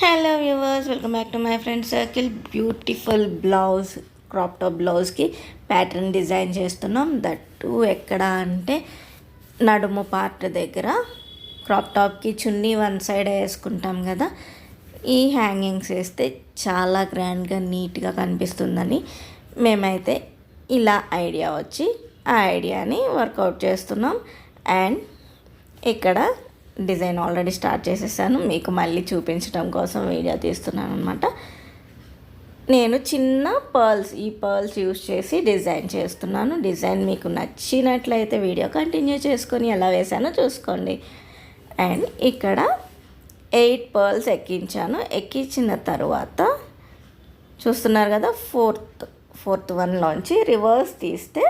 Hello viewers welcome back to my friend circle beautiful blouse crop top బ్లౌజ్కి pattern design చేస్తున్నాం. That ఎక్కడ అంటే నడుము పార్ట్ దగ్గర. క్రాప్ టాప్కి చున్నీ వన్ సైడ్ వేసుకుంటాం కదా. ఈ హ్యాంగింగ్స్ వేస్తే చాలా గ్రాండ్గా నీట్గా కనిపిస్తుందని మేమైతే ఇలా ఐడియా వచ్చి ఆ ఐడియాని వర్కౌట్ చేస్తున్నాం. అండ్ ఇక్కడ డిజైన్ ఆల్రెడీ స్టార్ట్ చేసేసాను. మీకు మళ్ళీ చూపించడం కోసం వీడియో తీస్తున్నాను అనమాట నేను చిన్న పర్ల్స్ ఈ పర్ల్స్ యూస్ చేసి డిజైన్ చేస్తున్నాను. డిజైన్ మీకు నచ్చినట్లయితే వీడియో కంటిన్యూ చేసుకొని ఎలా వేసానో చూసుకోండి. అండ్ ఇక్కడ ఎయిట్ పర్ల్స్ ఎక్కించాను. ఎక్కించిన తర్వాత చూస్తున్నారు కదా ఫోర్త్ ఫోర్త్ వన్లోంచి రివర్స్ తీస్తే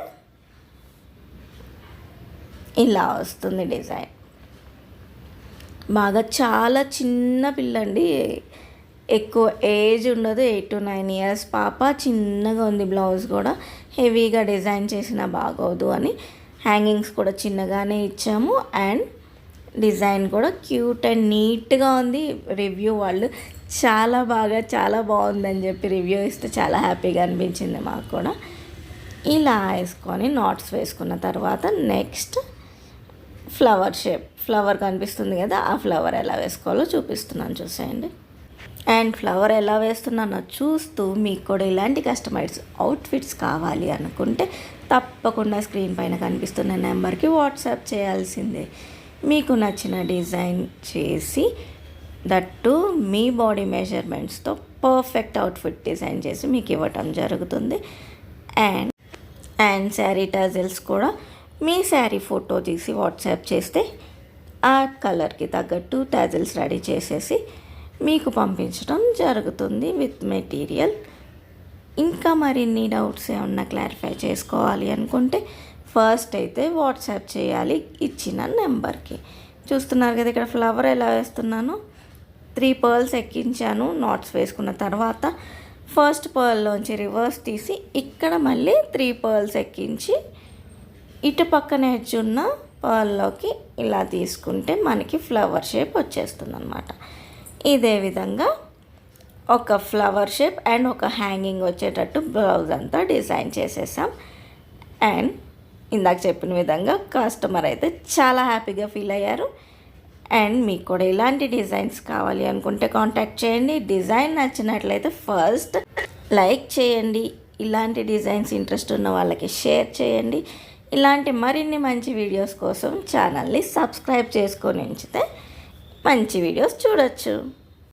ఇలా వస్తుంది డిజైన్. బాగా చాలా చిన్న పిల్లండి. ఎక్కువ ఏజ్ ఉండదు ఎయిట్ టు నైన్ ఇయర్స్. పాప చిన్నగా ఉంది బ్లౌజ్ కూడా. హెవీగా డిజైన్ చేసినా బాగోదు అని హ్యాంగింగ్స్ కూడా చిన్నగానే ఇచ్చాము. అండ్ డిజైన్ కూడా క్యూట్ అండ్ నీట్గా ఉంది. రివ్యూ వాళ్ళు చాలా బాగా చాలా బాగుందని చెప్పి రివ్యూ ఇస్తే చాలా హ్యాపీగా అనిపించింది మాకు కూడా. ఇలా వేసుకొని నాట్స్ వేసుకున్న తర్వాత నెక్స్ట్ ఫ్లవర్ షేప్ ఫ్లవర్ కనిపిస్తుంది కదా ఆ ఫ్లవర్ ఎలా వేసుకోవాలో చూపిస్తున్నాను చూసేయండి. అండ్ ఫ్లవర్ ఎలా వేస్తున్నానో చూస్తూ మీకు కూడా ఇలాంటి కస్టమైజ్ అవుట్ఫిట్స్ కావాలి అనుకుంటే తప్పకుండా స్క్రీన్ పైన కనిపిస్తున్న నెంబర్కి వాట్సాప్ చేయాల్సిందే. మీకు నచ్చిన డిజైన్ చేసి దట్టు మీ బాడీ మెజర్మెంట్స్తో పర్ఫెక్ట్ అవుట్ఫిట్ డిజైన్ చేసి మీకు ఇవ్వటం జరుగుతుంది. అండ్ అండ్ శారీ టజల్స్ కూడా మీ శారీ ఫోటో తీసి వాట్సాప్ చేస్తే ఆ కలర్కి తగ్గట్టు టాజిల్స్ రెడీ చేసేసి మీకు పంపించడం జరుగుతుంది విత్ మెటీరియల్. ఇంకా మరిన్ని డౌట్స్ ఏమన్నా క్లారిఫై చేసుకోవాలి అనుకుంటే ఫస్ట్ అయితే వాట్సాప్ చేయాలి ఇచ్చిన నెంబర్కి. చూస్తున్నారు కదా ఇక్కడ ఫ్లవర్ ఎలా వేస్తున్నాను? త్రీ పర్ల్స్ ఎక్కించాను నాట్స్ వేసుకున్న తర్వాత ఫస్ట్ పర్ల్లోంచి రివర్స్ తీసి ఇక్కడ మళ్ళీ త్రీ పర్ల్స్ ఎక్కించి ఇటు పక్కన హెడ్జ్ ఉన్న పర్ల్లోకి ఇలా తీసుకుంటే మనకి ఫ్లవర్ షేప్ వచ్చేస్తుంది అనమాట ఇదే విధంగా ఒక ఫ్లవర్ షేప్ అండ్ ఒక హ్యాంగింగ్ వచ్చేటట్టు బ్లౌజ్ అంతా డిజైన్ చేసేసాం. అండ్ ఇందాక చెప్పిన విధంగా కస్టమర్ అయితే చాలా హ్యాపీగా ఫీల్ అయ్యారు. అండ్ మీకు కూడా ఇలాంటి డిజైన్స్ కావాలి అనుకుంటే కాంటాక్ట్ చేయండి. డిజైన్ నచ్చినట్లయితే ఫస్ట్ లైక్ చేయండి. ఇలాంటి డిజైన్స్ ఇంట్రెస్ట్ ఉన్న వాళ్ళకి షేర్ చేయండి. ఇలాంటి మరిన్ని మంచి వీడియోస్ కోసం ఛానల్ని సబ్స్క్రైబ్ చేసుకొని ఉంచితే మంచి వీడియోస్ చూడొచ్చు.